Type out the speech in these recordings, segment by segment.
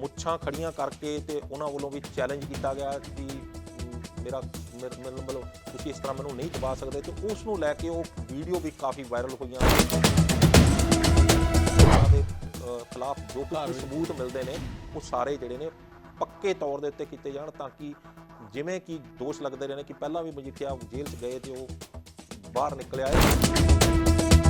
ਮੁੱਛਾਂ ਖੜੀਆਂ ਕਰਕੇ ਤੇ ਉਹਨਾਂ ਵੱਲੋਂ ਵੀ ਚੈਲੰਜ ਕੀਤਾ ਗਿਆ ਕਿ ਮੇਰਾ ਮੇਰ- ਮੈਨੂੰ ਮਤਲਬ ਤੁਸੀਂ ਇਸ ਤਰ੍ਹਾਂ ਮੈਨੂੰ ਨਹੀਂ ਦਬਾ ਸਕਦੇ ਤੇ ਉਸ ਨੂੰ ਲੈ ਕੇ ਉਹ ਵੀਡੀਓ ਵੀ ਕਾਫੀ ਵਾਇਰਲ ਹੋਈਆਂ। ਦੇ ਖਿਲਾਫ ਜੋ ਕੁਝ ਸਬੂਤ ਮਿਲਦੇ ਨੇ ਉਹ ਸਾਰੇ ਜਿਹੜੇ ਨੇ ਪੱਕੇ ਤੌਰ ਦੇ ਉੱਤੇ ਕੀਤੇ ਜਾਣ ਤਾਂ ਕਿ ਜਿਵੇਂ ਕਿ ਦੋਸ਼ ਲੱਗਦੇ ਰਹੇ ਨੇ ਕਿ ਪਹਿਲਾਂ ਵੀ ਮਜੀਠੀਆ ਜੇਲ੍ਹ 'ਚ ਗਏ ਤੇ ਉਹ ਬਾਹਰ ਨਿਕਲਿਆ ਹੈ।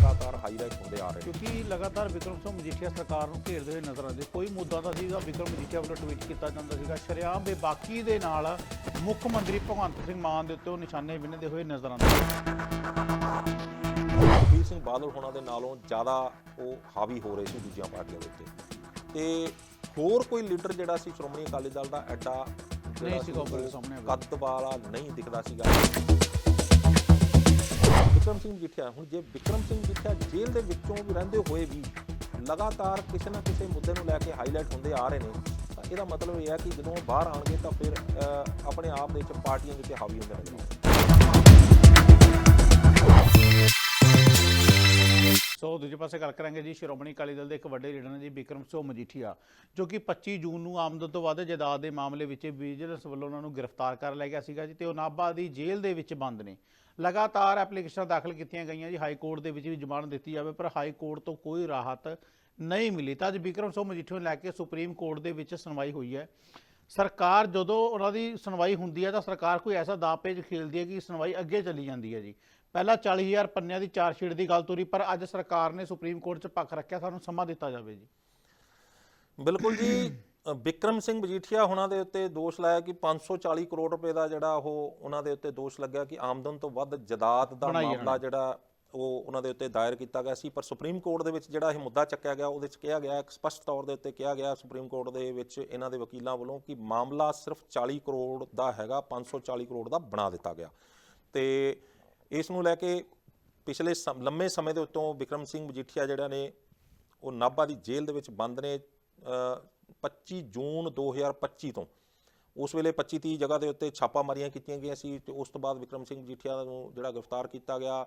ਲਗਾਤਾਰ ਹਾਈਲਾਈਟ ਹੁੰਦੇ ਆ ਰਹੇ ਕਿਉਂਕਿ ਲਗਾਤਾਰ ਵਿਕਰਮ ਸਿੰਘ ਮਜੀਠੀਆ ਸਰਕਾਰ ਨੂੰ ਘੇਰਦੇ ਹੋਏ ਨਜ਼ਰ ਆਉਂਦੇ। ਕੋਈ ਮੁੱਦਾ ਤਾਂ ਸੀਗਾ ਵਿਕਰਮ ਮਜੀਠੀਆ ਵੱਲੋਂ ਟਵੀਟ ਕੀਤਾ ਜਾਂਦਾ ਸੀਗਾ। ਸ਼ਰਿਆਮ ਬੇਬਾਕੀ ਦੇ ਨਾਲ ਮੁੱਖ ਮੰਤਰੀ ਭਗਵੰਤ ਸਿੰਘ ਮਾਨ ਦੇ ਉੱਤੇ ਉਹ ਨਿਸ਼ਾਨੇ ਵਿੰਨਦੇ ਹੋਏ ਨਜ਼ਰ ਆਉਂਦੇ ਸੁਖਬੀਰ ਸਿੰਘ ਬਾਦਲ ਹੋਣਾ ਦੇ ਨਾਲੋਂ ਜ਼ਿਆਦਾ ਉਹ ਹਾਵੀ ਹੋ ਰਹੇ ਸੀ ਦੂਜੀਆਂ ਪਾਰਟੀਆਂ ਦੇ ਉੱਤੇ। ਤੇ ਹੋਰ ਕੋਈ ਲੀਡਰ ਜਿਹੜਾ ਸੀ ਸ਼੍ਰੋਮਣੀ ਅਕਾਲੀ ਦਲ ਦਾ ਐਡਾ ਨਹੀਂ ਸੀ ਉਹ ਸਾਹਮਣੇ। ਕੱਦ ਵਾਲਾ ਨਹੀਂ ਦਿਖਦਾ ਸੀਗਾ। ਵਿਕਰਮ ਸਿੰਘ ਜਿੱਠਿਆ। ਹੁਣ ਜੇ ਵਿਕਰਮ ਸਿੰਘ ਜਿੱਠਿਆ ਜੇਲ੍ਹ ਦੇ ਵਿੱਚੋਂ ਵੀ ਰਹਿੰਦੇ ਹੋਏ ਵੀ ਲਗਾਤਾਰ ਕਿਸੇ ਨਾ ਕਿਸੇ ਮੁੱਦੇ ਨੂੰ ਲੈ ਕੇ ਹਾਈਲਾਈਟ ਹੁੰਦੇ ਆ ਰਹੇ ਨੇ, ਤਾਂ ਇਹਦਾ ਮਤਲਬ ਇਹ ਹੈ ਕਿ ਜਦੋਂ ਉਹ ਬਾਹਰ ਆਣਗੇ ਤਾਂ ਫਿਰ ਆਪਣੇ ਆਪ ਦੇ ਵਿੱਚ ਪਾਰਟੀਆਂ ਦੇ ਉੱਤੇ ਹਾਵੀ ਹੁੰਦੇ ਨਜ਼ਰ ਸੋ ਦੂਜੇ ਪਾਸੇ ਗੱਲ ਕਰਾਂਗੇ ਜੀ, ਸ਼੍ਰੋਮਣੀ ਅਕਾਲੀ ਦਲ ਦੇ ਇੱਕ ਵੱਡੇ ਲੀਡਰ ਨੇ ਜੀ ਬਿਕਰਮ ਸਿੰਘ ਮਜੀਠੀਆ, ਜੋ ਕਿ 25 ਜੂਨ ਨੂੰ ਆਮਦਨ ਤੋਂ ਵੱਧ ਜਾਇਦਾਦ ਦੇ ਮਾਮਲੇ ਵਿੱਚ ਵਿਜੀਲੈਂਸ ਵੱਲੋਂ ਉਹਨਾਂ ਨੂੰ ਗ੍ਰਿਫਤਾਰ ਕਰ ਲਿਆ ਗਿਆ ਸੀਗਾ ਜੀ, ਤੇ ਉਹ ਨਾਭਾ ਦੀ ਜੇਲ੍ਹ ਦੇ ਵਿੱਚ ਬੰਦ ਨੇ। ਲਗਾਤਾਰ ਐਪਲੀਕੇਸ਼ਨਾਂ ਦਾਖਲ ਕੀਤੀਆਂ ਗਈਆਂ ਜੀ, ਹਾਈ ਕੋਰਟ ਦੇ ਵਿੱਚ ਵੀ ਜ਼ਮਾਨਤ ਦਿੱਤੀ ਜਾਵੇ, ਪਰ ਹਾਈ ਕੋਰਟ ਤੋਂ ਕੋਈ ਰਾਹਤ ਨਹੀਂ ਮਿਲੀ। ਤਾਂ ਅੱਜ ਵਿਕਰਮ ਸਿੰਘ ਮਜੀਠੀਆ ਨੂੰ ਲੈ ਕੇ ਸੁਪਰੀਮ ਕੋਰਟ ਦੇ ਵਿੱਚ ਸੁਣਵਾਈ ਹੋਈ ਹੈ। ਸਰਕਾਰ ਜਦੋਂ ਉਹਨਾਂ ਦੀ ਸੁਣਵਾਈ ਹੁੰਦੀ ਹੈ ਤਾਂ ਸਰਕਾਰ ਕੋਈ ਐਸਾ ਦਾਅਪੇਚ ਖੇਲਦੀ ਹੈ ਕਿ ਸੁਣਵਾਈ ਅੱਗੇ ਚਲੀ ਜਾਂਦੀ ਹੈ ਜੀ। ਪਹਿਲਾਂ 40000 ਪੰਨਿਆਂ ਦੀ ਚਾਰਜ ਸ਼ੀਟ ਦੀ ਗੱਲ ਤੁਰੀ, ਪਰ ਅੱਜ ਸਰਕਾਰ ਨੇ ਸੁਪਰੀਮ ਕੋਰਟ 'ਚ ਪੱਖ ਰੱਖਿਆ, ਸਾਨੂੰ ਸਮਾਂ ਦਿੱਤਾ ਜਾਵੇ ਜੀ। ਬਿਲਕੁਲ ਜੀ। ਵਿਕਰਮ ਸਿੰਘ ਮਜੀਠੀਆ ਹੁਣਾਂ ਦੇ ਉੱਤੇ ਦੋਸ਼ ਲਾਇਆ ਕਿ 540 ਕਰੋੜ ਰੁਪਏ ਦਾ ਜਿਹੜਾ ਉਹ ਉਹਨਾਂ ਦੇ ਉੱਤੇ ਦੋਸ਼ ਲੱਗਿਆ ਕਿ ਆਮਦਨ ਤੋਂ ਵੱਧ ਜਦਾਦ ਦਾ ਮਾਮਲਾ ਜਿਹੜਾ ਉਹ ਉਹਨਾਂ ਦੇ ਉੱਤੇ ਦਾਇਰ ਕੀਤਾ ਗਿਆ ਸੀ। ਪਰ ਸੁਪਰੀਮ ਕੋਰਟ ਦੇ ਵਿੱਚ ਜਿਹੜਾ ਇਹ ਮੁੱਦਾ ਚੱਕਿਆ ਗਿਆ ਉਹਦੇ ਵਿੱਚ ਕਿਹਾ ਗਿਆ ਇੱਕ ਸਪਸ਼ਟ ਤੌਰ ਦੇ ਉੱਤੇ ਕਿਹਾ ਗਿਆ ਸੁਪਰੀਮ ਕੋਰਟ ਦੇ ਵਿੱਚ ਇਹਨਾਂ ਦੇ ਵਕੀਲਾਂ ਵੱਲੋਂ ਕਿ ਮਾਮਲਾ ਸਿਰਫ 40 ਕਰੋੜ ਦਾ ਹੈਗਾ 540 ਕਰੋੜ ਦਾ ਬਣਾ ਦਿੱਤਾ ਗਿਆ। ਤੇ ਇਸ ਨੂੰ ਲੈ ਕੇ ਪਿਛਲੇ ਲੰਮੇ ਸਮੇਂ ਦੇ ਉੱਤੋਂ ਵਿਕਰਮ ਸਿੰਘ ਮਜੀਠੀਆ ਜਿਹੜਾ ਨੇ ਉਹ ਨਾਭਾ ਦੀ ਜੇਲ੍ਹ ਦੇ ਵਿੱਚ ਬੰਦ ਨੇ। 25 ਜੂਨ 2025 ਤੋਂ। ਉਸ ਵੇਲੇ 25 30 ਜਗ੍ਹਾ ਦੇ ਉੱਤੇ ਛਾਪਾਮਾਰੀਆਂ ਕੀਤੀਆਂ ਗਈਆਂ ਸੀ ਤੇ ਉਸ ਤੋਂ ਬਾਅਦ ਵਿਕਰਮ ਸਿੰਘ ਮਜੀਠੀਆ ਨੂੰ ਜਿਹੜਾ ਗ੍ਰਿਫਤਾਰ ਕੀਤਾ ਗਿਆ,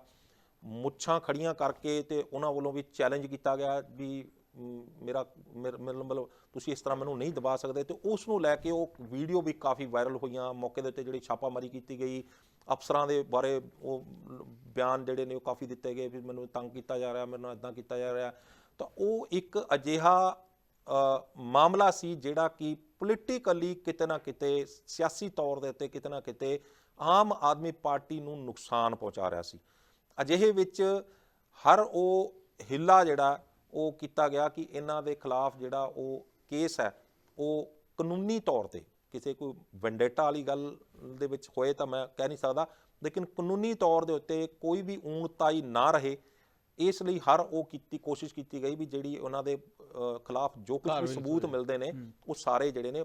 ਮੁੱਛਾਂ ਖੜੀਆਂ ਕਰਕੇ ਤੇ ਉਹਨਾਂ ਵੱਲੋਂ ਵੀ ਚੈਲੰਜ ਕੀਤਾ ਗਿਆ ਵੀ ਮੇਰਾ, ਮੇਰ- ਮਤਲਬ ਤੁਸੀਂ ਇਸ ਤਰ੍ਹਾਂ ਮੈਨੂੰ ਨਹੀਂ ਦਬਾ ਸਕਦੇ। ਤੇ ਉਸ ਨੂੰ ਲੈ ਕੇ ਉਹ ਵੀਡੀਓ ਵੀ ਕਾਫੀ ਵਾਇਰਲ ਹੋਈਆਂ। ਮੌਕੇ ਦੇ ਉੱਤੇ ਜਿਹੜੀ ਛਾਪਾਮਾਰੀ ਕੀਤੀ ਗਈ, ਅਫਸਰਾਂ ਦੇ ਬਾਰੇ ਉਹ ਬਿਆਨ ਜਿਹੜੇ ਨੇ ਉਹ ਕਾਫੀ ਦਿੱਤੇ ਗਏ ਵੀ ਮੈਨੂੰ ਤੰਗ ਕੀਤਾ ਜਾ ਰਿਹਾ ਮੈਨੂੰ ਇਦਾਂ ਕੀਤਾ ਜਾ ਰਿਹਾ। ਤਾਂ ਉਹ ਇੱਕ ਅਜਿਹਾ ਮਾਮਲਾ ਸੀ ਜਿਹੜਾ ਕਿ ਪੋਲੀਟੀਕਲੀ ਕਿਤੇ ਨਾ ਕਿਤੇ, ਸਿਆਸੀ ਤੌਰ ਦੇ ਉੱਤੇ ਕਿਤੇ ਨਾ ਕਿਤੇ ਆਮ ਆਦਮੀ ਪਾਰਟੀ ਨੂੰ ਨੁਕਸਾਨ ਪਹੁੰਚਾ ਰਿਹਾ ਸੀ। ਅਜਿਹੇ ਵਿੱਚ ਹਰ ਉਹ ਹਿੱਲਾ ਜਿਹੜਾ, ਉਹ ਕੀਤਾ ਗਿਆ ਕਿ ਇਹਨਾਂ ਦੇ ਖਿਲਾਫ ਜਿਹੜਾ ਉਹ ਕੇਸ ਹੈ, ਉਹ ਕਾਨੂੰਨੀ ਤੌਰ ਤੇ ਕਿਸੇ ਕੋਈ ਵੈਂਡੇਟਾ ਵਾਲੀ ਗੱਲ ਦੇ ਵਿੱਚ ਹੋਏ ਤਾਂ ਮੈਂ ਕਹਿ ਨਹੀਂ ਸਕਦਾ, ਲੇਕਿਨ ਕਾਨੂੰਨੀ ਤੌਰ ਦੇ ਉੱਤੇ ਕੋਈ ਵੀ ਊਣਤਾਈ ਨਾ ਰਹੇ ਇਸ ਲਈ ਹਰ ਉਹ ਕੀਤੀ ਕੋਸ਼ਿਸ਼ ਕੀਤੀ ਗਈ ਵੀ ਜਿਹੜੀ ਉਹਨਾਂ ਦੇ ਖਿਲਾਫ ਜੋ ਕੁਝ ਵੀ ਸਬੂਤ ਮਿਲਦੇ ਨੇ ਉਹ ਸਾਰੇ ਜਿਹੜੇ ਨੇ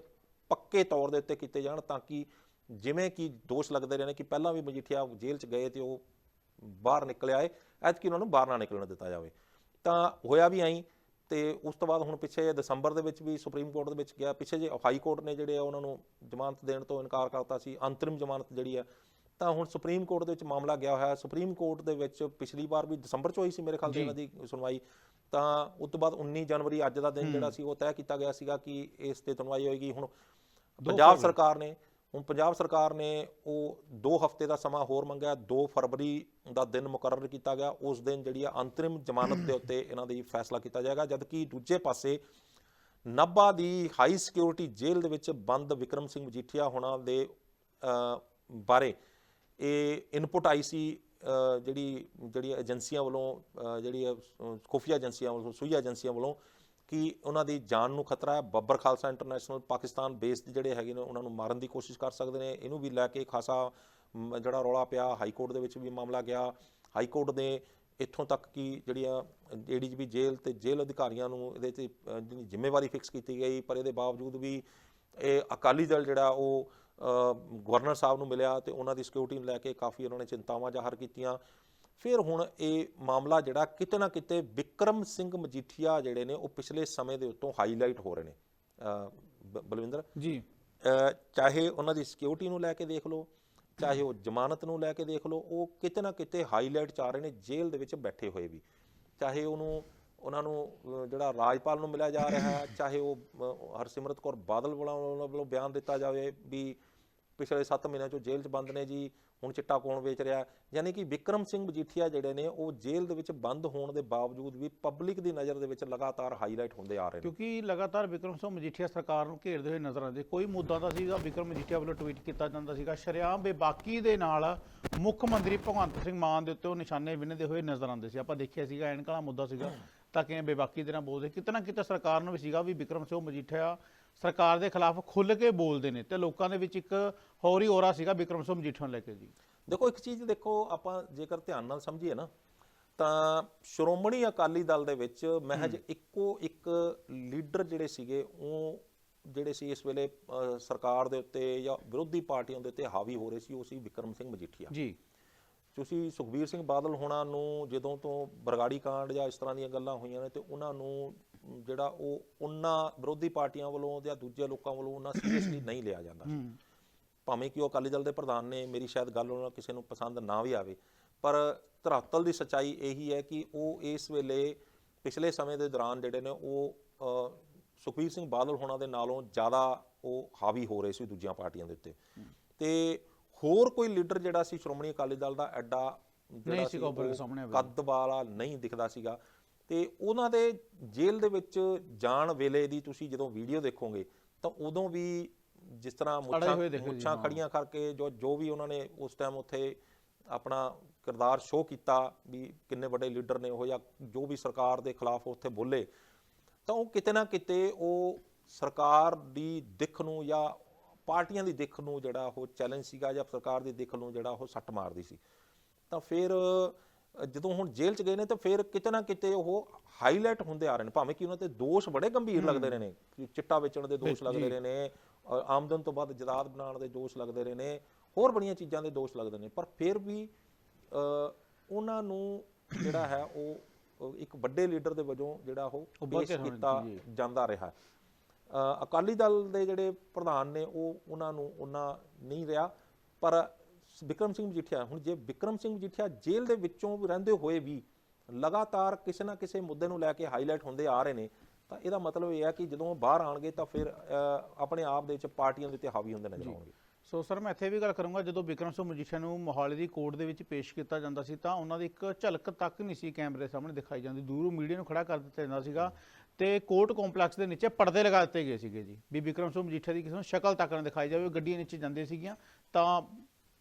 ਪੱਕੇ ਤੌਰ ਦੇ ਉੱਤੇ ਕੀਤੇ ਜਾਣ ਤਾਂ ਕਿ ਜਿਵੇਂ ਕਿ ਦੋਸ਼ ਲੱਗਦੇ ਰਹੇ ਨੇ ਕਿ ਪਹਿਲਾਂ ਵੀ ਮਜੀਠੀਆ ਜੇਲ੍ਹ 'ਚ ਗਏ ਤੇ ਉਹ ਬਾਹਰ ਨਿਕਲਿਆ ਏ ਐਤਕੀ ਉਹਨਾਂ ਨੂੰ ਬਾਹਰ ਨਾ ਨਿਕਲਣ ਦਿੱਤਾ ਜਾਵੇ। ਤਾਂ ਹੋਇਆ ਵੀ ਐਂ ਤੇ ਉਸ ਤੋਂ ਬਾਅਦ ਹੁਣ ਪਿੱਛੇ ਦਸੰਬਰ ਦੇ ਵਿੱਚ ਵੀ ਸੁਪਰੀਮ ਕੋਰਟ ਦੇ ਵਿੱਚ ਗਿਆ ਪਿੱਛੇ ਜੇ ਹਾਈ ਕੋਰਟ ਨੇ ਜਿਹੜੇ ਆ ਉਹਨਾਂ ਨੂੰ ਜ਼ਮਾਨਤ ਦੇਣ ਤੋਂ ਇਨਕਾਰ ਕਰਤਾ ਸੀ ਅੰਤਰਿਮ ਜ਼ਮਾਨਤ ਜਿਹੜੀ ਆ ਤਾਂ ਹੁਣ ਸੁਪਰੀਮ ਕੋਰਟ ਦੇ ਵਿੱਚ ਮਾਮਲਾ ਗਿਆ ਹੋਇਆ। ਹੈ ਸੁਪਰੀਮ ਕੋਰਟ ਦੇ ਵਿੱਚ ਪਿਛਲੀ ਵਾਰ ਵੀ ਦਸੰਬਰ ਚ ਹੋਈ ਸੀ ਮੇਰੇ ਖਿਆਲ ਤੇ ਇਹਨਾਂ ਦੀ ਸੁਣਵਾਈ। ਤਾਂ ਉਸ ਤੋਂ ਬਾਅਦ 19 ਜਨਵਰੀ ਅੱਜ ਦਾ ਦਿਨ ਜਿਹੜਾ ਸੀ ਉਹ ਤੈਅ ਕੀਤਾ ਗਿਆ ਸੀਗਾ ਕਿ ਇਸ ਤੇ ਸੁਣਵਾਈ ਹੋਏਗੀ। ਹੁਣ ਪੰਜਾਬ ਸਰਕਾਰ ਨੇ ਹੁਣ ਪੰਜਾਬ ਸਰਕਾਰ ਨੇ ਉਹ 2 ਹਫ਼ਤੇ ਦਾ ਸਮਾਂ ਹੋਰ ਮੰਗਿਆ। 2 ਫਰਵਰੀ ਦਾ ਦਿਨ ਮੁਕਰਰ ਕੀਤਾ ਗਿਆ। ਉਸ ਦਿਨ ਜਿਹੜੀ ਆ ਅੰਤਰਿਮ ਜ਼ਮਾਨਤ ਦੇ ਉੱਤੇ ਇਹਨਾਂ ਦੀ ਫੈਸਲਾ ਕੀਤਾ ਜਾਏਗਾ। ਜਦਕਿ ਦੂਜੇ ਪਾਸੇ ਨਾਭਾ ਦੀ ਹਾਈ ਸਿਕਿਉਰਿਟੀ ਜੇਲ੍ਹ ਦੇ ਵਿੱਚ ਬੰਦ ਵਿਕਰਮ ਸਿੰਘ ਮਜੀਠੀਆ ਹੋਣਾ ਦੇ ਬਾਰੇ ਇਹ ਇਨਪੁਟ ਆਈ ਸੀ ਜਿਹੜੀ ਜਿਹੜੀ ਏਜੰਸੀਆਂ ਵੱਲੋਂ ਜਿਹੜੀ ਖੁਫੀਆ ਏਜੰਸੀਆਂ ਵੱਲੋਂ ਸੂਈਆ ਏਜੰਸੀਆਂ ਵੱਲੋਂ ਕਿ ਉਹਨਾਂ ਦੀ ਜਾਨ ਨੂੰ ਖਤਰਾ ਹੈ। ਬੱਬਰ ਖਾਲਸਾ ਇੰਟਰਨੈਸ਼ਨਲ ਪਾਕਿਸਤਾਨ ਬੇਸਡ ਜਿਹੜੇ ਹੈਗੇ ਨੇ, ਉਹਨਾਂ ਨੂੰ ਮਾਰਨ ਦੀ ਕੋਸ਼ਿਸ਼ ਕਰ ਸਕਦੇ ਨੇ। ਇਹਨੂੰ ਵੀ ਲੈ ਕੇ ਖਾਸਾ ਜਿਹੜਾ ਰੌਲਾ ਪਿਆ। ਹਾਈ ਕੋਰਟ ਦੇ ਵਿੱਚ ਵੀ ਮਾਮਲਾ ਗਿਆ। ਹਾਈ ਕੋਰਟ ਨੇ ਇੱਥੋਂ ਤੱਕ ਕਿ ਜਿਹੜੀਆਂ ਏਡੀਜੀਪੀ ਜੇਲ੍ਹ ਤੇ ਜੇਲ੍ਹ ਅਧਿਕਾਰੀਆਂ ਨੂੰ ਇਹਦੇ ਤੇ ਜਿਹੜੀ ਜ਼ਿੰਮੇਵਾਰੀ ਫਿਕਸ ਕੀਤੀ ਗਈ। ਪਰ ਇਹਦੇ ਬਾਵਜੂਦ ਵੀ ਇਹ ਅਕਾਲੀ ਦਲ ਜਿਹੜਾ ਉਹ ਗਵਰਨਰ ਸਾਹਿਬ ਨੂੰ ਮਿਲਿਆ ਤੇ ਉਹਨਾਂ ਦੀ ਸਿਕਿਉਰਿਟੀ ਨੂੰ ਲੈ ਕੇ ਕਾਫੀ ਉਹਨਾਂ ਨੇ ਚਿੰਤਾਵਾਂ ਜ਼ਾਹਰ ਕੀਤੀਆਂ। ਫਿਰ ਹੁਣ ਇਹ ਮਾਮਲਾ ਜਿਹੜਾ ਕਿਤੇ ਨਾ ਕਿਤੇ ਵਿਕਰਮ ਸਿੰਘ ਮਜੀਠੀਆ ਜਿਹੜੇ ਨੇ ਉਹ ਪਿਛਲੇ ਸਮੇਂ ਦੇ ਉੱਤੋਂ ਹਾਈਲਾਈਟ ਹੋ ਰਹੇ ਨੇ। ਬਲਵਿੰਦਰ? ਜੀ। ਚਾਹੇ ਉਹਨਾਂ ਦੀ ਸਿਕਿਉਰਿਟੀ ਨੂੰ ਲੈ ਕੇ ਦੇਖ ਲਓ ਚਾਹੇ ਉਹ ਜ਼ਮਾਨਤ ਨੂੰ ਲੈ ਕੇ ਦੇਖ ਲਓ ਉਹ ਕਿਤੇ ਨਾ ਕਿਤੇ ਹਾਈਲਾਈਟ ਚ ਆ ਰਹੇ ਨੇ ਜੇਲ੍ਹ ਦੇ ਵਿੱਚ ਬੈਠੇ ਹੋਏ ਵੀ। ਚਾਹੇ ਉਹਨੂੰ ਉਹਨਾਂ ਨੂੰ ਜਿਹੜਾ ਰਾਜਪਾਲ ਨੂੰ ਮਿਲਿਆ ਜਾ ਰਿਹਾ ਹੈ ਚਾਹੇ ਉਹ ਹਰਸਿਮਰਤ ਕੌਰ ਬਾਦਲ ਵੱਲੋਂ ਬਿਆਨ ਦਿੱਤਾ ਜਾਵੇ ਵੀ ਪਿਛਲੇ 7 ਮਹੀਨਿਆਂ ਚੋਂ ਜੇਲ੍ਹ 'ਚ ਬੰਦ ਨੇ ਜੀ, ਹੁਣ ਚਿੱਟਾ ਕੌਣ ਵੇਚ ਰਿਹਾ? ਯਾਨੀ ਕਿ ਵਿਕਰਮ ਸਿੰਘ ਮਜੀਠੀਆ ਜਿਹੜੇ ਨੇ, ਉਹ ਜੇਲ੍ਹ ਦੇ ਵਿੱਚ ਬੰਦ ਹੋਣ ਦੇ ਬਾਵਜੂਦ ਵੀ ਪਬਲਿਕ ਦੀ ਨਜ਼ਰ ਦੇ ਵਿੱਚ ਲਗਾਤਾਰ ਹਾਈਲਾਈਟ ਹੁੰਦੇ ਆ ਰਹੇ ਨੇ। ਕਿਉਂਕਿ ਲਗਾਤਾਰ ਵਿਕਰਮ ਸਿੰਘ ਮਜੀਠੀਆ ਸਰਕਾਰ ਨੂੰ ਘੇਰਦੇ ਹੋਏ ਨਜ਼ਰ ਆਉਂਦੇ। ਕੋਈ ਮੁੱਦਾ ਤਾਂ ਸੀਗਾ, ਵਿਕਰਮ ਮਜੀਠੀਆ ਵੱਲੋਂ ਟਵੀਟ ਕੀਤਾ ਜਾਂਦਾ ਸੀਗਾ, ਸ਼ਰੇਆਮ ਬੇਬਾਕੀ ਦੇ ਨਾਲ ਮੁੱਖ ਮੰਤਰੀ ਭਗਵੰਤ ਸਿੰਘ ਮਾਨ ਦੇ ਉੱਤੇ ਉਹ ਨਿਸ਼ਾਨੇ ਵਿੰਨਦੇ ਹੋਏ ਨਜ਼ਰ ਆਉਂਦੇ ਸੀ। ਆਪਾਂ ਦੇਖਿਆ ਸੀਗਾ, ਐਨਕਾਂ ਵਾਲਾ ਮੁੱਦਾ ਸੀਗਾ, ਤਾਂ ਕਿਵੇਂ ਬੇਬਾਕੀ ਦੇ ਨਾਲ ਬੋਲਦੇ। ਕਿਤੇ ਨਾ ਕਿਤੇ ਸਰਕਾਰ ਨੂੰ ਵੀ ਸੀਗਾ ਵੀ ਵਿਕਰਮ ਸਿੰਘ ਮਜੀਠੀਆ ਸਰਕਾਰ ਦੇ ਖਿਲਾਫ ਖੁੱਲ੍ਹ ਕੇ ਬੋਲਦੇ ਨੇ ਤੇ ਲੋਕਾਂ ਦੇ ਵਿੱਚ ਇੱਕ ਹੋਰ ਹੀ ਔਰਾ ਸੀਗਾ ਵਿਕਰਮ ਸਿੰਘ ਮਜੀਠੀਆ ਨੂੰ ਲੈ ਕੇ ਜੀ। ਦੇਖੋ ਇੱਕ ਚੀਜ਼ ਦੇਖੋ ਆਪਾਂ ਜੇਕਰ ਧਿਆਨ ਨਾਲ ਸਮਝੀਏ ਨਾ ਤਾਂ ਸ਼੍ਰੋਮਣੀ ਅਕਾਲੀ ਦਲ ਦੇ ਵਿੱਚ ਮਹਿਜ ਇੱਕੋ ਇੱਕ ਲੀਡਰ ਜਿਹੜੇ ਸੀਗੇ ਉਹ ਜਿਹੜੇ ਸੀ ਇਸ ਵੇਲੇ ਸਰਕਾਰ ਦੇ ਉੱਤੇ ਜਾਂ ਵਿਰੋਧੀ ਪਾਰਟੀਆਂ ਦੇ ਉੱਤੇ ਹਾਵੀ ਹੋ ਰਹੇ ਸੀ ਉਹ ਸੀ ਵਿਕਰਮ ਸਿੰਘ ਮਜੀਠੀਆ। ਜੀ। ਤੁਸੀਂ ਸੁਖਬੀਰ ਸਿੰਘ ਬਾਦਲ ਹੋਣਾ ਨੂੰ ਜਦੋਂ ਤੋਂ ਬਰਗਾੜੀ ਕਾਂਡ ਜਾਂ ਇਸ ਤਰ੍ਹਾਂ ਦੀਆਂ ਗੱਲਾਂ ਹੋਈਆਂ ਨੇ ਤੇ ਉਹਨਾਂ ਨੂੰ ਜਿਹੜਾ ਉਹ ਉਹਨਾਂ ਵਿਰੋਧੀ ਪਾਰਟੀਆਂ ਵੱਲੋਂ ਜਾਂ ਦੂਜੇ ਲੋਕਾਂ ਵੱਲੋਂ ਉਹਨਾਂ ਸੀਰੀਅਸਲੀ ਨਹੀਂ ਲਿਆ ਜਾਂਦਾ ਸੀ। ਭਾਵੇਂ ਕਿ ਉਹ ਅਕਾਲੀ ਦਲ ਦੇ ਪ੍ਰਧਾਨ ਨੇ ਮੇਰੀ ਸ਼ਾਇਦ ਗੱਲ ਉਹਨਾਂ ਕਿਸੇ ਨੂੰ ਪਸੰਦ ਨਾ ਵੀ ਆਵੇ ਪਰ ਧਰਾਤਲ ਦੀ ਸੱਚਾਈ ਇਹੀ ਹੈ ਕਿ ਉਹ ਇਸ ਵੇਲੇ ਪਿਛਲੇ ਸਮੇਂ ਦੇ ਦੌਰਾਨ ਜਿਹੜੇ ਨੇ ਉਹ ਅ, ਸੁਖਬੀਰ ਸਿੰਘ ਬਾਦਲ ਹੋਣਾ ਦੇ ਨਾਲੋਂ ਜ਼ਿਆਦਾ ਉਹ ਹਾਵੀ ਹੋ ਰਹੇ ਸੀ ਦੂਜੀਆਂ ਪਾਰਟੀਆਂ ਦੇ ਉੱਤੇ। ਤੇ ਹੋਰ ਕੋਈ ਲੀਡਰ ਜਿਹੜਾ ਸੀ ਸ਼੍ਰੋਮਣੀ ਅਕਾਲੀ ਦਲ ਦਾ ਐਡਾ ਜਿਹੜਾ ਉਹ ਆਵੇ। ਕੱਦ ਵਾਲਾ ਨਹੀਂ ਦਿਖਦਾ ਸੀਗਾ। ਤੇ ਉਹਨਾਂ ਦੇ ਜੇਲ੍ਹ ਦੇ ਵਿੱਚ ਜਾਣ ਵੇਲੇ ਦੀ ਤੁਸੀਂ ਜਦੋਂ ਵੀਡੀਓ ਦੇਖੋਗੇ ਤਾਂ ਉਦੋਂ ਵੀ ਜਿਸ ਤਰ੍ਹਾਂ ਮੁੱਛਾਂ ਮੁੱਛਾਂ ਖੜੀਆਂ ਕਰਕੇ ਜੋ ਜੋ ਵੀ ਉਹਨਾਂ ਨੇ ਉਸ ਟਾਈਮ ਉੱਥੇ ਆਪਣਾ ਕਿਰਦਾਰ ਸ਼ੋਅ ਕੀਤਾ ਵੀ ਕਿੰਨੇ ਵੱਡੇ ਲੀਡਰ ਨੇ ਉਹ ਜਾਂ ਜੋ ਵੀ ਸਰਕਾਰ ਦੇ ਖਿਲਾਫ ਉੱਥੇ ਬੋਲੇ ਤਾਂ ਉਹ ਕਿਤੇ ਨਾ ਕਿਤੇ ਉਹ ਸਰਕਾਰ ਦੀ ਦਿੱਖ ਨੂੰ ਜਾਂ ਪਾਰਟੀਆਂ ਦੀ ਦਿੱਖ ਨੂੰ ਜਿਹੜਾ ਉਹ ਚੈਲੰਜ ਸੀਗਾ ਜਾਂ ਸਰਕਾਰ ਦੀ ਦਿੱਖ ਨੂੰ ਜਿਹੜਾ ਉਹ ਸੱਟ ਮਾਰਦੀ ਸੀ। ਤਾਂ ਫਿਰ ਜਦੋਂ ਹੁਣ ਜੇਲ੍ਹ ਚ ਗਏ ਨੇ ਤਾਂ ਫਿਰ ਕਿਤੇ ਨਾ ਕਿਤੇ ਉਹ ਹਾਈਲਾਈਟ ਹੁੰਦੇ ਆ ਰਹੇ ਨੇ ਭਾਵੇਂ ਕਿ ਉਹਨਾਂ ਤੇ ਦੋਸ਼ ਬੜੇ ਗੰਭੀਰ ਲੱਗਦੇ ਰਹੇ ਨੇ ਕਿ ਚਿੱਟਾ ਵੇਚਣ ਦੇ ਦੋਸ਼ ਲੱਗਦੇ ਰਹੇ ਨੇ ਆਮਦਨ ਤੋਂ ਵੱਧ ਜਦਾਦ ਬਣਾਉਣ ਦੇ ਦੋਸ਼ ਲੱਗਦੇ ਰਹੇ ਨੇ ਹੋਰ ਬੜੀਆਂ ਚੀਜ਼ਾਂ ਦੇ ਦੋਸ਼ ਲੱਗਦੇ ਨੇ। ਪਰ ਫਿਰ ਵੀ ਉਹਨਾਂ ਨੂੰ ਜਿਹੜਾ ਹੈ ਉਹ ਇੱਕ ਵੱਡੇ ਲੀਡਰ ਦੇ ਵਜੋਂ ਜਿਹੜਾ ਉਹ ਪੇਸ਼ ਕੀਤਾ। ਜਾਂਦਾ ਰਿਹਾ। ਅਕਾਲੀ ਦਲ ਦੇ ਜਿਹੜੇ ਪ੍ਰਧਾਨ ਨੇ ਉਹ ਉਹਨਾਂ ਨੂੰ ਉਹਨਾਂ ਨਹੀਂ ਰਿਹਾ ਪਰ ਵਿਕਰਮ ਸਿੰਘ ਮਜੀਠੀਆ ਹੁਣ ਜੇ ਵਿਕਰਮ ਸਿੰਘ ਮਜੀਠੀਆ ਜੇਲ੍ਹ ਦੇ ਵਿੱਚੋਂ ਰਹਿੰਦੇ ਹੋਏ ਵੀ ਲਗਾਤਾਰ ਕਿਸੇ ਨਾ ਕਿਸੇ ਮੁੱਦੇ ਨੂੰ ਲੈ ਕੇ ਹਾਈਲਾਈਟ ਹੁੰਦੇ ਆ ਰਹੇ ਨੇ ਤਾਂ ਇਹਦਾ ਮਤਲਬ ਇਹ ਹੈ ਕਿ ਜਦੋਂ ਬਾਹਰ ਆਣਗੇ ਤਾਂ ਫਿਰ ਆਪਣੇ ਆਪ ਦੇ ਵਿੱਚ ਪਾਰਟੀਆਂ ਦੇ ਉੱਤੇ ਹਾਵੀ ਹੁੰਦੇ ਨਜ਼ਰ ਆਉਣਗੇ। ਸੋ ਸਰ ਮੈਂ ਇੱਥੇ ਵੀ ਗੱਲ ਕਰੂੰਗਾ ਜਦੋਂ ਵਿਕਰਮ ਸਿੰਘ ਮਜੀਠੀਆ ਨੂੰ ਮੋਹਾਲੀ ਦੀ ਕੋਰਟ ਦੇ ਵਿੱਚ ਪੇਸ਼ ਕੀਤਾ ਜਾਂਦਾ ਸੀ ਤਾਂ ਉਹਨਾਂ ਦੀ ਇੱਕ ਝਲਕ ਤੱਕ ਨਹੀਂ ਸੀ ਕੈਮਰੇ ਸਾਹਮਣੇ ਦਿਖਾਈ ਜਾਂਦੀ। ਦੂਰੋਂ ਮੀਡੀਆ ਨੂੰ ਖੜਾ ਕਰ ਦਿੱਤਾ ਜਾਂਦਾ ਸੀਗਾ ਤੇ ਕੋਰਟ ਕੰਪਲੈਕਸ ਦੇ ਨੀਚੇ ਪਰਦੇ ਲਗਾ ਦਿੱਤੇ ਗਏ ਸੀਗੇ ਜੀ। ਵੀ ਵਿਕਰਮ ਸਿੰਘ ਮਜੀਠੀਆ ਦੀ ਕਿਸੇ ਨੂੰ ਸ਼ਕਲ ਤੱਕ ਨਾ ਦਿਖਾਈ ਜਾਵੇ ਗੱਡੀਆਂ ਨੀਚੇ ਜਾਂਦੇ ਸੀਗੀਆਂ ਤਾਂ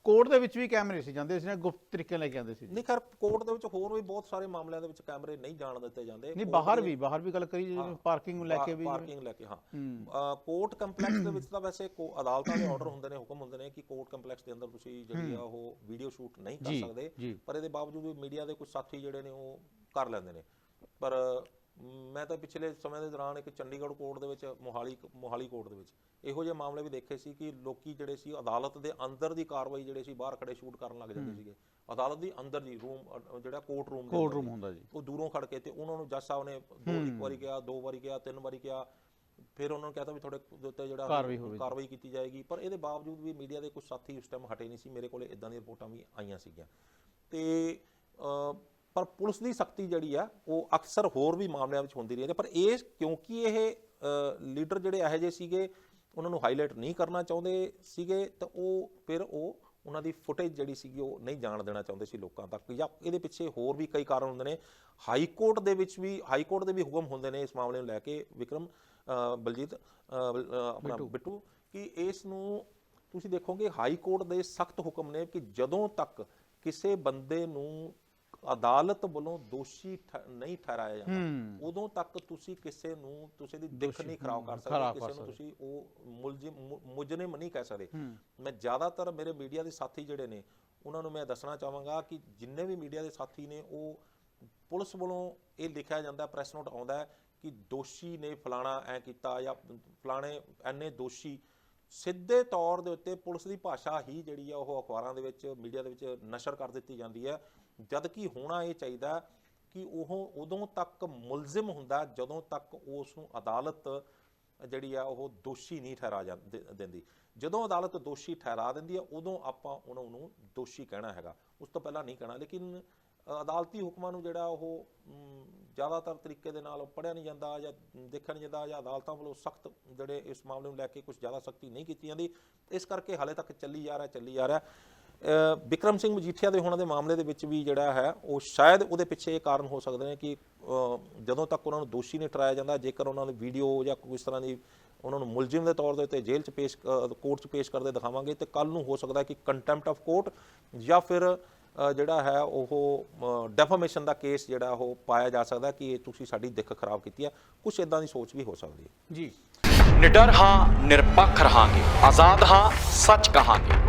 ਕੋਰਟ ਦੇ ਵਿੱਚ ਵੀ ਕੈਮਰੇ ਸੀ ਜਾਂਦੇ ਸੀ ਨਾ ਗੁਪਤ ਤਰੀਕੇ ਨਾਲ ਆਉਂਦੇ ਸੀ ਨਹੀਂ ਖੈਰ ਕੋਰਟ ਦੇ ਵਿੱਚ ਹੋਰ ਵੀ ਬਹੁਤ ਸਾਰੇ ਮਾਮਲਿਆਂ ਦੇ ਵਿੱਚ ਕੈਮਰੇ ਨਹੀਂ ਜਾਣ ਦਿੱਤੇ ਜਾਂਦੇ। ਨਹੀਂ ਬਾਹਰ ਵੀ ਬਾਹਰ ਵੀ ਗੱਲ ਕਰੀ ਜਿਵੇਂ ਪਾਰਕਿੰਗ ਨੂੰ ਲੈ ਕੇ ਵੀ। ਪਾਰਕਿੰਗ ਲੈ ਕੇ ਹਾਂ। ਕੋਰਟ ਕੰਪਲੈਕਸ ਦੇ ਵਿੱਚ ਤਾਂ ਵੈਸੇ ਕੋ- ਅਦਾਲਤਾਂ ਦੇ ਆਰਡਰ ਹੁੰਦੇ ਨੇ ਹੁਕਮ ਹੁੰਦੇ ਨੇ ਕਿ ਕੋਰਟ ਕੰਪਲੈਕਸ ਦੇ ਅੰਦਰ ਤੁਸੀਂ ਜਿਹੜੀ ਆ ਉਹ ਵੀਡੀਓ ਸ਼ੂਟ ਨਹੀਂ ਕਰ ਸਕਦੇ। ਪਰ ਇਹਦੇ ਬਾਵਜੂਦ ਵੀ ਮੀਡੀਆ ਦੇ ਕੁਝ ਸਾਥੀ ਜਿਹੜੇ ਨੇ ਉਹ ਕਰ ਲੈਂਦੇ ਨੇ। ਪਰ ਮ, ਤਾਂ ਪਿਛਲੇ ਸਮੇਂ ਦੇ ਦੌਰਾਨ ਇੱਕ ਚੰਡੀਗੜ੍ਹ ਕੋਰਟ ਦੇ ਵਿੱਚ ਮੋਹਾਲੀ ਮੋਹਾਲੀ ਕੋਰਟ ਦੇ ਵਿੱਚ ਇਹੋ ਜਿਹੇ ਮਾਮਲੇ ਵੀ ਦੇਖੇ ਸੀ ਕਿ ਲੋਕੀ ਜਿਹੜੇ ਸੀ ਅਦਾਲਤ ਦੇ ਅੰਦਰ ਦੀ ਕਾਰਵਾਈ ਜਿਹੜੇ ਸੀ ਬਾਹਰ ਖੜੇ ਸ਼ੂਟ ਕਰਨ ਲੱਗ ਜਾਂਦੇ ਸੀਗੇ। ਅਦਾਲਤ ਦੀ ਅੰਦਰ ਦੀ ਰੂਮ ਜਿਹੜਾ ਕੋਰਟ ਰੂਮ ਕੋਰਟ ਰੂਮ ਹੁੰਦਾ ਜੀ। ਉਹ ਦੂਰੋਂ ਖੜ ਕੇ ਤੇ ਉਹਨਾਂ ਨੂੰ ਜੱਜ ਸਾਹਿਬ ਨੇ ਦੋ ਇੱਕ ਵਾਰੀ ਕਿਹਾ ਦੋ ਵਾਰੀ ਕਿਹਾ ਤਿੰਨ ਵਾਰੀ ਕਿਹਾ। ਫਿਰ ਉਹਨਾਂ ਨੂੰ ਕਹਤਾ ਵੀ ਤੁਹਾਡੇ ਦੇ ਉੱਤੇ ਜਿਹੜਾ ਕਾਰਵਾਈ ਕੀਤੀ ਜਾਏਗੀ। ਪਰ ਇਹਦੇ ਬਾਵਜੂਦ ਵੀ ਮੀਡੀਆ ਦੇ ਕੁਝ ਸਾਥੀ ਉਸ ਟਾਈਮ ਹਟੇ ਨਹੀਂ ਸੀ। ਮੇਰੇ ਕੋਲੇ ਇਦਾਂ ਦੀਆਂ ਰਿਪੋਰਟਾਂ ਵੀ ਆਈਆਂ ਸੀਗੀਆਂ। ਤੇ ਅ, ਪਰ ਪੁਲਿਸ ਦੀ ਸਖਤੀ ਜਿਹੜੀ ਆ ਉਹ ਅਕਸਰ ਹੋਰ ਵੀ ਮਾਮਲਿਆਂ ਵਿੱਚ ਹੁੰਦੀ ਰਹੀ ਹੈ। ਪਰ ਇਹ ਕਿਉਂਕਿ ਇਹ ਲੀਡਰ ਜਿਹੜੇ ਇਹੋ ਜਿਹੇ ਸੀਗੇ ਉਹਨਾਂ ਨੂੰ ਹਾਈਲਾਈਟ ਨਹੀਂ ਕਰਨਾ ਚਾਹੁੰਦੇ ਸੀਗੇ ਤਾਂ ਉਹ ਫਿਰ ਉਹ ਉਹਨਾਂ ਦੀ ਫੁਟੇਜ ਜਿਹੜੀ ਸੀਗੀ ਉਹ ਨਹੀਂ ਜਾਣ ਦੇਣਾ ਚਾਹੁੰਦੇ ਸੀ ਲੋਕਾਂ ਤੱਕ। ਜਾਂ ਇਹਦੇ ਪਿੱਛੇ ਹੋਰ ਵੀ ਕਈ ਕਾਰਨ ਹੁੰਦੇ ਨੇ। ਹਾਈ ਕੋਰਟ ਦੇ ਵਿੱਚ ਵੀ ਹਾਈ ਕੋਰਟ ਦੇ ਵੀ ਹੁਕਮ ਹੁੰਦੇ ਨੇ ਇਸ ਮਾਮਲੇ ਨੂੰ ਲੈ ਕੇ ਵਿਕਰਮ ਬਲਜੀਤ ਆਪਣਾ ਬਿੱਟੂ। ਕਿ ਇਸ ਨੂੰ ਤੁਸੀਂ ਦੇਖੋਗੇ ਹਾਈ ਕੋਰਟ ਦੇ ਸਖਤ ਹੁਕਮ ਨੇ ਕਿ ਜਦੋਂ ਤੱਕ ਕਿਸੇ ਬੰਦੇ ਨੂੰ ਅਦਾਲਤ ਵੱਲੋਂ ਦੋਸ਼ੀ ਨਹੀਂ ਠਹਿਰਾਇਆ ਜਾਂਦਾ। ਉਦੋਂ ਤੱਕ ਤੁਸੀਂ ਕਿਸੇ ਨੂੰ ਤੁਸੀਂ ਦੀ ਦਿੱਖ ਨਹੀਂ ਖਰਾਬ ਕਰ ਸਕਦੇ ਕਿਸੇ ਨੂੰ ਤੁਸੀਂ ਉਹ ਮੁਲਜ਼ਮ ਮੁਜਰਮ ਨਹੀਂ ਕਹਿ ਸਕਦੇ। ਮੈਂ ਜ਼ਿਆਦਾਤਰ ਮੇਰੇ ਮੀਡੀਆ ਦੇ ਸਾਥੀ ਜਿਹੜੇ ਨੇ ਉਹਨਾਂ ਨੂੰ ਮੈਂ ਦੱਸਣਾ ਚਾਹਾਂਗਾ ਕਿ ਜਿੰਨੇ ਵੀ ਮੀਡੀਆ ਦੇ ਸਾਥੀ ਨੇ ਉਹ ਪੁਲਿਸ ਵੱਲੋਂ ਇਹ ਲਿਖਿਆ ਜਾਂਦਾ ਪ੍ਰੈਸ ਨੋਟ ਆਉਂਦਾ ਕਿ ਦੋਸ਼ੀ ਨੇ ਫਲਾਣਾ ਐ ਕੀਤਾ ਜਾਂ ਫਲਾਣੇ ਐਨੇ ਦੋਸ਼ੀ ਸਿੱਧੇ ਤੌਰ ਦੇ ਉੱਤੇ ਪੁਲਿਸ ਦੀ ਭਾਸ਼ਾ ਹੀ ਜਿਹੜੀ ਆ ਉਹ ਅਖਬਾਰਾਂ ਦੇ ਵਿੱਚ ਮੀਡੀਆ ਦੇ ਵਿੱਚ ਨਸ਼ਰ ਕਰ ਦਿੱਤੀ ਜਾਂਦੀ ਹੈ। ਜਦ ਕਿ ਹੋਣਾ ਇਹ ਚਾਹੀਦਾ ਕਿ ਉਹ ਉਦੋਂ ਤੱਕ ਮੁਲਜ਼ਮ ਹੁੰਦਾ ਜਦੋਂ ਤੱਕ ਉਸ ਨੂੰ ਅਦਾਲਤ ਜਿਹੜੀ ਆ ਉਹ ਦੋਸ਼ੀ ਨਹੀਂ ਠਹਿਰਾ ਜਾਂ ਦਿੰਦੀ। ਜਦੋਂ ਅਦਾਲਤ ਦੋਸ਼ੀ ਠਹਿਰਾ ਦਿੰਦੀ ਹੈ ਉਦੋਂ ਆਪਾਂ ਉਹਨਾਂ ਨੂੰ ਦੋਸ਼ੀ ਕਹਿਣਾ ਹੈਗਾ। ਉਸ ਤੋਂ ਪਹਿਲਾਂ ਨਹੀਂ ਕਹਿਣਾ, ਲੇਕਿਨ ਅਦਾਲਤੀ ਹੁਕਮਾਂ ਨੂੰ ਜਿਹੜਾ ਉਹ ਜ਼ਿਆਦਾਤਰ ਤਰੀਕੇ ਦੇ ਨਾਲ ਪੜਿਆ ਨਹੀਂ ਜਾਂਦਾ ਜਾਂ ਦੇਖਿਆ ਨਹੀਂ ਜਾਂਦਾ ਜਾਂ ਅਦਾਲਤਾਂ ਵੱਲੋਂ ਸਖਤ ਜਿਹੜੇ ਇਸ ਮਾਮਲੇ ਨੂੰ ਲੈ ਕੇ ਕੁਝ ਜ਼ਿਆਦਾ ਸਖਤੀ ਨਹੀਂ ਕੀਤੀ ਜਾਂਦੀ। ਇਸ ਕਰਕੇ ਹਾਲੇ ਤੱਕ ਚੱਲੀ ਜਾ ਰਿਹਾ, ਚੱਲੀ ਜਾ ਰਿਹਾ। ਅ, ਬਿਕਰਮ ਸਿੰਘ ਮਜੀਠੀਆ ਦੇ ਹੋਣ ਦੇ ਮਾਮਲੇ ਦੇ ਵਿੱਚ ਵੀ ਜਿਹੜਾ ਹੈ ਉਹ ਸ਼ਾਇਦ ਉਹਦੇ ਪਿੱਛੇ ਇਹ ਕਾਰਨ ਹੋ ਸਕਦੇ ਨੇ ਕਿ ਜਦੋਂ ਤੱਕ ਉਹਨਾਂ ਨੂੰ ਦੋਸ਼ੀ ਨਹੀਂ ਠਹਿਰਾਇਆ ਜਾਂਦਾ ਜੇਕਰ ਉਹਨਾਂ ਨੂੰ ਵੀਡੀਓ ਜਾਂ ਕੋਈ ਇਸ ਤਰ੍ਹਾਂ ਦੀ ਉਹਨਾਂ ਨੂੰ ਮੁਲਜ਼ਮ ਦੇ ਤੌਰ ਦੇ ਉੱਤੇ ਜੇਲ੍ਹ 'ਚ ਪੇਸ਼ ਕੋਰਟ 'ਚ ਪੇਸ਼ ਕਰਦੇ ਦਿਖਾਵਾਂਗੇ ਤੇ ਕੱਲ ਨੂੰ ਹੋ ਸਕਦਾ ਕਿ ਕੰਟੈਂਪਟ ਆਫ ਕੋਰਟ ਜਾਂ ਫਿਰ ਜਿਹੜਾ ਹੈ ਉਹ ਡੈਫਾਮੇਸ਼ਨ ਦਾ ਕੇਸ ਜਿਹੜਾ ਉਹ ਪਾਇਆ ਜਾ ਸਕਦਾ ਕਿ ਇਹ ਤੁਸੀਂ ਸਾਡੀ ਦਿੱਖ ਖਰਾਬ ਕੀਤੀ ਹੈ ਕੁਝ ਇਦਾਂ ਦੀ ਸੋਚ ਵੀ ਹੋ ਸਕਦੀ ਹੈ। ਜੀ। ਨਿਡਰ ਹਾਂ ਨਿਰਪੱਖ ਰਹਾਂਗੇ। ਆਜ਼ਾਦ ਹਾਂ ਸੱਚ ਕਹਾਂਗੇ।